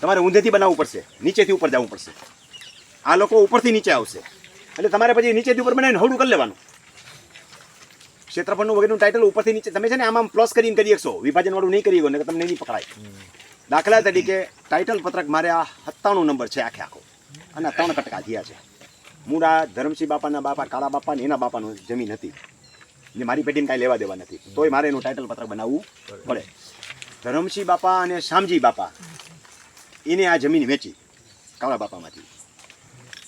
તમારે ઊંધેથી બનાવવું પડશે. નીચેથી ઉપર જવું પડશે. આ લોકો ઉપરથી નીચે આવશે. એટલે તમારે પછી નીચેથી ઉપર બનાવીને હવડું કરી લેવાનું. ક્ષેત્રફળનું વગેરેનું ટાઇટલ ઉપરથી નીચે તમે છે ને આમાં પ્લસ કરીને કરી શકશો. વિભાજનવાળું નહીં કરી ને તમને નહીં પકડાય. દાખલા તરીકે ટાઇટલ પત્રક મારે આ સત્તાણું નંબર છે આખે આખો. અને ત્રણ કટકા થયા છે. મૂળ આ ધરમસિંહ બાપાના બાપા, કાળા બાપા ને એના બાપાનું જમીન હતી. ને મારી પેટીને કાંઈ લેવા દેવા નથી. તોય મારે એનું ટાઇટલ પત્રક બનાવવું પડે. ધરમસિંહ બાપા અને શામજી બાપા. એને આ જમીન વેચી કાળા બાપામાંથી.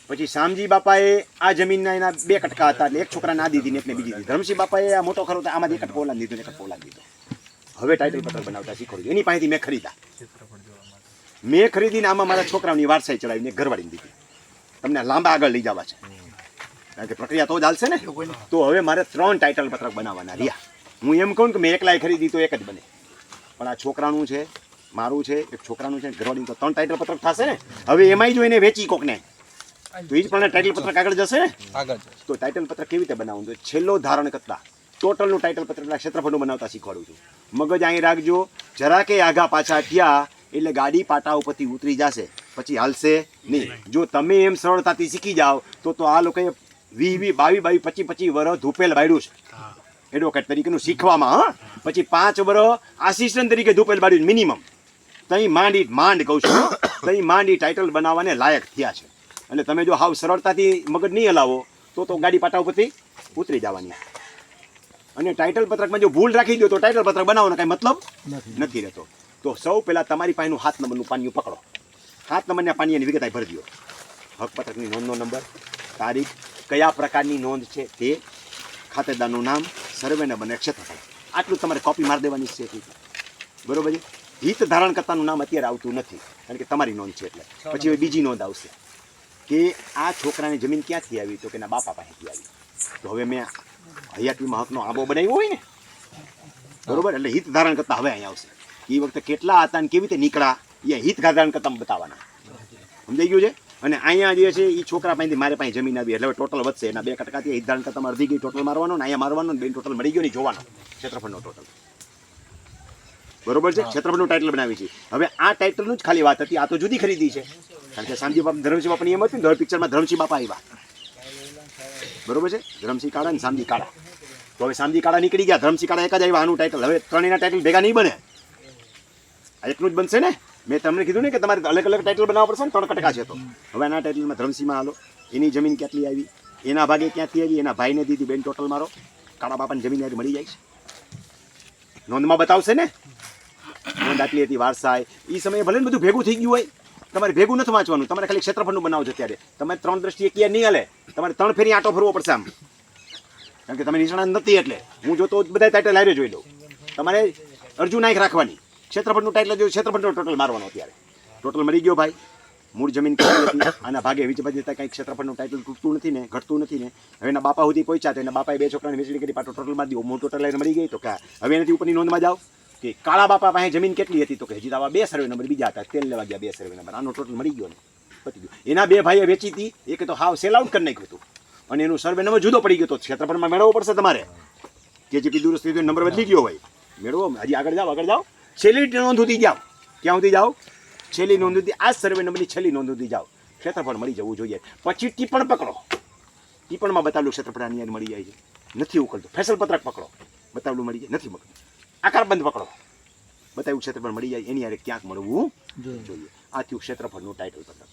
પછી શામજી બાપાએ આ જમીનના એના બે કટકા હતા એટલે એક છોકરાને આ દીધી ને એકને બીજી દીધી. ધર્મસિંહ બાપાએ આ મોટો ખરો આમાંથી એક કટકો ઓલા દીધો એક કટકો ઓલા દીધો. હવે ટાઇટલ પત્રક બનાવતા શીખવાડ્યું. એની પાસેથી મેં ખરીદા મેં ખરીદીને આમાં મારા છોકરાઓની વારસાઈ ચડાવીને ઘરવાળીને દીધી. તમને લાંબા આગળ લઈ જવા છે. કારણ કે પ્રક્રિયા તો જ હાલશે ને. તો હવે મારે ત્રણ ટાઇટલ પત્રક બનાવવાના રહ્યા. હું એમ કહું કે મેં એકલાય ખરીદી તો એક જ બને. પણ આ છોકરાનું છે મારું છે એક છોકરાનું છે ઘરવાળીનું તો ત્રણ ટાઇટલ પત્રક થશે ને? હવે એમાંય જો એને વેચી કોકને. તો એ જ પણ ટાઇટલ પત્રક આગળ જશે? ને આગળ તો ટાઇટલ પત્રક કેવી રીતે બનાવવું તો છેલ્લો ધારણ કરતા ટોટલનું ટાઇટલ પત્રક ક્ષેત્રફળનું બનાવતા શીખવાડું છું. મગજ અહીં રાખજો. જરા કે આગા પાછા થયા એટલે ગાડી પાટા ઉપરથી ઉતરી જશે. પછી હાલશે નહીં. જો તમે એમ સરળતાથી શીખી જાઓ તો તો આ લોકોએ વી વી બાવી બાવી પચી પચી વર્ષ ધૂપેલ બાળ્યું છે. એડવોકેટ તરીકેનું શીખવામાં હા. પછી પાંચ વર્ષ આસિસ્ટન્ટ તરીકે ધૂપેલ બાળ્યું મિનિમમ તઈ માંડી માંડ કહું છું તઈ માંડી ટાઇટલ બનાવવાને લાયક થયા છે. અને તમે જો હાવ સરળતાથી મગજ નહીં હલાવો તો તો ગાડી પાટા ઉપરથી ઉતરી જવાની. અને ટાઇટલ પત્રકમાં જો ભૂલ રાખી દો તો ટાઇટલ પત્રક બનાવવાનો કાંઈ મતલબ નથી. રહેતો. તો સૌ પહેલાં તમારી પાસેનું હાથ નંબરનું પાનિયું પકડો. હાથ નંબરના પાણીની વિગત ભરી દો. હક પત્રકની નોંધનો નંબર તારીખ કયા પ્રકારની નોંધ છે તે ખાતેદારનું નામ સર્વે નંબર અને ક્ષેત્રફળ. આટલું તમારે કોપી મારી દેવાની છે. બરોબર છે? હિત ધારણ કરતાનું નામ અત્યારે આવતું નથી કારણ કે તમારી નોંધ છે એટલે. પછી હવે બીજી નોંધ આવશે કે આ છોકરાની જમીન ક્યાંથી આવી તો કે એના બાપા પાસેથી આવી. તો હવે મેં હયાતી હકનો આંબો બનાવ્યો હોય ને બરોબર? એટલે હિત ધારણ કરતા હવે અહીંયા આવશે. એ વખતે કેટલા હતા ને કેવી રીતે નીકળ્યા એ હિત ધારણ કરતા બતાવવાના. સમજાઈ ગયું છે? અને અહીંયા જે છે એ છોકરા પાસેથી મારે પાસે જમીન આવી એટલે હવે ટોટલ વધશે. એના બે કટકાથી હિત ધારણ કરતા અડધી ગઈ ટોટલ મારવાનો ને અહીંયા મારવાનો ને બે ટોટલ મળી ગયો ને જોવાનો. ક્ષેત્રફળનો ટોટલ બરોબર છે? ક્ષેત્રફળનું ટાઇટલ બનાવી છે. હવે આ ટાઇટલનું જ ખાલી વાત હતી. આ તો જુદી ખરીદી છે. કારણ કે શામજી બાપ ધરમસિંહ બાપાની એમ હતી ને પિક્ચરમાં ધરમસિંહ બાપા આવ્યા. બરોબર છે? ધરમસિંહ કાળા ને શામજી કાળા. તો હવે શામજી કાળા નીકળી ગયા. ધરમસિંહ કાળા એક જ આવ્યા આનું ટાઇટલ હવે ત્રણેયના ટાઇટલ ભેગા નહીં બને. આ એકનું જ બનશે ને? મેં તમને કીધું ને કે તમારે અલગ અલગ ટાઇટલ બનાવવા પડશે ને ત્રણ કટકા છે તો. હવે આના ટાઇટલમાં ધરમસિંહમાં હાલો. એની જમીન કેટલી આવી? એના ભાગે ક્યાંથી આવી? એના ભાઈને દીધી બેન ટોટલ મારો. કાળા બાપાની જમીન યાર મળી જાય છે. નોંધમાં બતાવશે ને? આટલી હતી, વારસાઈ. એ સમયે ભલે બધું ભેગું થઈ ગયું હોય, તમારે ભેગું નથી વાંચવાનું. તમારે ખાલી ક્ષેત્રફળનું બનાવો છો ત્યારે તમે ત્રણ દ્રષ્ટિએ ક્યાં નહીં હલે. તમારે ત્રણ ફેરી આંટો ફરવો પડશે આમ. કારણ કે તમે નિષ્ણાત નથી એટલે. હું જોતો બધા ટાઇટલ હારે જોઈ લઉં. તમારે અર્જુન નાયક રાખવાની. ક્ષેત્રફળનું ટાઇટલ જોયું, ક્ષેત્રફળનો ટોટલ મારવાનો અત્યારે. ટોટલ મળી ગયો ભાઈ. મૂળ જમીન કેટલી હતી. આના ભાગે વીજ બધી કંઈ ક્ષેત્રફળનું ટાઇટલ તૂટતું નથી ને, ઘટતું નથી ને. હવે એના બાપા સુધી પહોંચ્યા તો એના બાપાએ બે છોકરાને વેચણી કરી પાટો ટોટલ મારી દીધો. મોટો ટોટલ મળી ગઈ તો કે હવે એનાથી ઉપરની નોંધમાં જાઓ. કે કાળા બાપા પાસે જમીન કેટલી હતી? તો કે હજી આવા બે સર્વે નંબર બીજા હતા. તેલ લેવા ગયા બે સર્વે નંબર આનો ટોટલ મળી ગયો ને. પતી ગયો. એના બે ભાઈએ વેચી હતી. એક તો હાવ સેલ આઉટ કરી નાખ્યું હતું. અને એનું સર્વે નંબર જુદો પડી ગયો તો ક્ષેત્રફળમાં મેળવવો પડશે તમારે. કે જે પી દુરસ્તી નંબર બદલી ગયો હોય. મેળવો. હજી આગળ જાઓ આગળ જાઓ. છેલ્લી નોંધ સુધી જાઓ. ક્યાં સુધી જાઓ? છેલ્લી નોંધ સુધી આ સર્વે નંબરની છેલ્લી નોંધ સુધી જાઓ. ક્ષેત્રફળ મળી જવું જોઈએ. પછી ટીપણ પકડો. ટીપણમાં બતાવેલું ક્ષેત્રફળ આની મળી જાય છે. નથી ઉકળતું. ફેસલ પત્રક પકડો. બતાવેલું મળી જાય. નથી મળતું આકાર બંધ પકડો. બતાવ્યું ક્ષેત્રફળ મળી જાય એની યારે ક્યાંક મળવું જોઈએ. આ થયું ક્ષેત્રફળનું ટાઇટલ પત્રક.